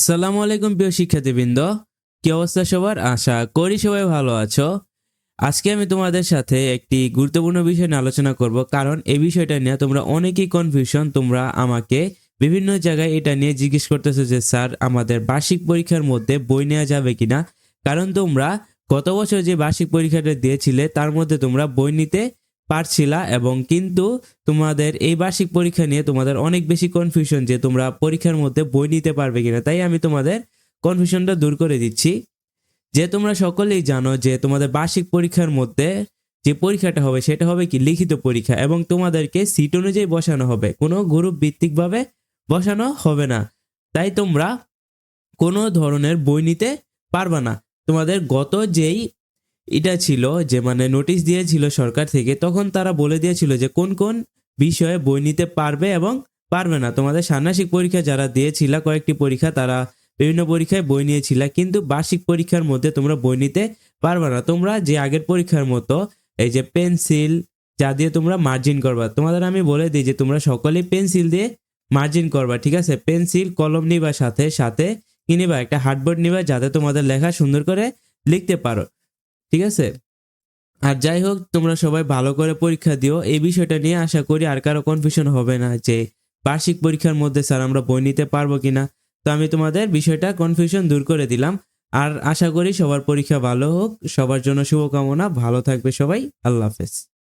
আসসালামু আলাইকুম প্রিয় শিক্ষার্থীবৃন্দ। কি অবস্থা সবার? আশা করি সবাই ভালো আছো। আজকে আমি তোমাদের সাথে একটি গুরুত্বপূর্ণ বিষয় নিয়ে আলোচনা করব, কারণ এই বিষয়টা নিয়ে তোমরা অনেকেই কনফিউশন তোমরা আমাকে বিভিন্ন জায়গায় এটা নিয়ে জিজ্ঞেস করতেছো যে, স্যার, আমাদের বার্ষিক পরীক্ষার মধ্যে বই নেওয়া যাবে কিনা? কারণ তোমরা গত বছর যে বার্ষিক পরীক্ষাটা দিয়েছিলে, তার মধ্যে তোমরা বই নিতে পারছিলা এবং কিন্তু তোমাদের এই বার্ষিক পরীক্ষা নিয়ে তোমাদের অনেক বেশি কনফিউশন যে তোমরা পরীক্ষার মধ্যে বই নিতে পারবে কিনা। তাই আমি তোমাদের কনফিউশনটা দূর করে দিচ্ছি। যে তোমরা সকলেই জানো যে তোমাদের বার্ষিক পরীক্ষার মধ্যে যে পরীক্ষাটা হবে সেটা হবে কি? লিখিত পরীক্ষা এবং তোমাদেরকে সিট অনুযায়ী বসানো হবে। কোনো গ্রুপ ভিত্তিকভাবে বসানো হবে না। তাই তোমরা কোনো ধরনের বই নিতে পারবে না। তোমাদের গত যেই এটা ছিল যে মানে নোটিশ দিয়েছিল সরকার থেকে, তখন তারা বলে দিয়েছিল যে কোন কোন বিষয়ে বই নিতে পারবে এবং পারবে না। তোমাদের ষান্মাসিক পরীক্ষা যারা দিয়েছিল, কয়েকটি পরীক্ষা তারা বিভিন্ন পরীক্ষায় বই নিয়েছিল, কিন্তু বার্ষিক পরীক্ষার মধ্যে তোমরা বই নিতে পারবে না। তোমরা যে আগের পরীক্ষার মতো এই যে পেন্সিল, যা দিয়ে তোমরা মার্জিন করবা, তোমাদের আমি বলে দিই যে তোমরা সকলেই পেন্সিল দিয়ে মার্জিন করবা, ঠিক আছে? পেন্সিল, কলম নিবা সাথে সাথে কি নিবা? একটা হার্ডবোর্ড নিবা, যাতে তোমাদের লেখা সুন্দর করে লিখতে পারো। ঠিক আছে? আর যাই হোক, তোমরা সবাই ভালো করে পরীক্ষা দিও। এই বিষয়টা নিয়ে আশা করি আর কারও কনফিউশন হবে না যে বার্ষিক পরীক্ষার মধ্যে স্যার আমরা বই নিতে পারব কিনা। তো আমি তোমাদের বিষয়টা কনফিউশন দূর করে দিলাম। আর আশা করি সবার পরীক্ষা ভালো হোক। সবার জন্য শুভকামনা। ভালো থাকবে সবাই। আল্লাহ হাফেজ।